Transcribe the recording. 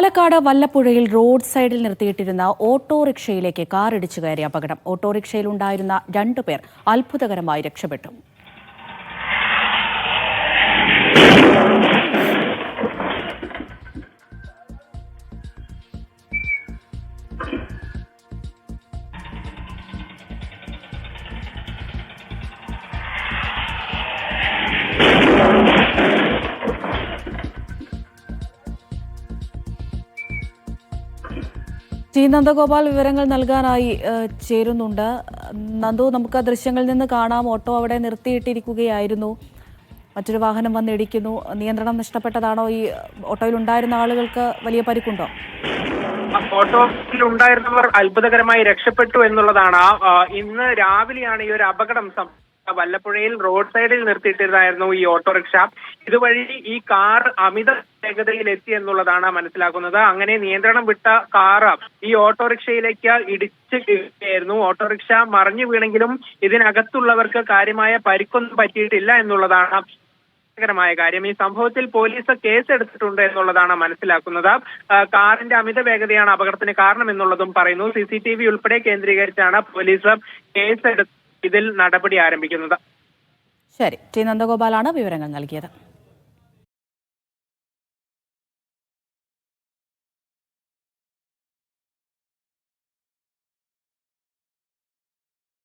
Palakkad വല്ലപ്പുഴയിൽ road സൈഡിൽ നിർത്തിയിട്ടിരുന്ന ഓട്ടോറിക്ഷയിലേക്ക് car ഇടിച്ചു കയറിയ അപകടം. ഓട്ടോറിക്ഷയിലുണ്ടായിരുന്ന രണ്ടുപേർ അത്ഭുതകരമായി രക്ഷപ്പെട്ടു. ടി നന്ദഗോപാൽ വിവരങ്ങൾ നൽകാനായി ചേരുന്നുണ്ട്. നന്ദു നമുക്ക് ആ ദൃശ്യങ്ങളിൽ നിന്ന് കാണാം. ഓട്ടോ അവിടെ നിർത്തിയിട്ടിരിക്കുകയായിരുന്നു. മറ്റൊരു വാഹനം വന്ന് ഇടിക്കുന്നു. നിയന്ത്രണം നഷ്ടപ്പെട്ടതാണോ? ഈ ഓട്ടോയിൽ ഉണ്ടായിരുന്ന ആളുകൾക്ക് വലിയ പരിക്കുണ്ടോ? ഓട്ടോയിൽ ഉണ്ടായിരുന്നവർ അത്ഭുതകരമായി രക്ഷപ്പെട്ടു എന്നുള്ളതാണ്. ഇന്ന് രാവിലെയാണ് ഈ ഒരു അപകടം വല്ലപ്പുഴയിൽ റോഡ് സൈഡിൽ നിർത്തിയിട്ടിരുന്നായിരുന്നു ഈ ഓട്ടോറിക്ഷ. ഇതുവഴി ഈ കാർ അമിത വേഗതയിൽ എത്തി എന്നുള്ളതാണ് മനസ്സിലാക്കുന്നത്. അങ്ങനെ നിയന്ത്രണം വിട്ട കാർ ഈ ഓട്ടോറിക്ഷയിലേക്ക് ഇടിച്ച് കയറുകയായിരുന്നു ഓട്ടോറിക്ഷ മറിഞ്ഞു വീണെങ്കിലും ഇതിനകത്തുള്ളവർക്ക് കാര്യമായ പരിക്കൊന്നും പറ്റിയിട്ടില്ല എന്നുള്ളതാണ് മായ കാര്യം. ഈ സംഭവത്തിൽ പോലീസ് കേസ് എടുത്തിട്ടുണ്ട് എന്നുള്ളതാണ് മനസ്സിലാക്കുന്നത്. കാറിന്റെ അമിത വേഗതയാണ് അപകടത്തിന് കാരണം എന്നുള്ളതും പറയുന്നു. സി സി ടി വി ഉൾപ്പെടെ കേന്ദ്രീകരിച്ചാണ് പോലീസ് കേസ് എടുത്ത് ഇതിൽ നടപടി ആരംഭിക്കുന്നത്. ശരി. ടി. നന്ദഗോപാലാണ് വിവരങ്ങൾ നൽകിയത്.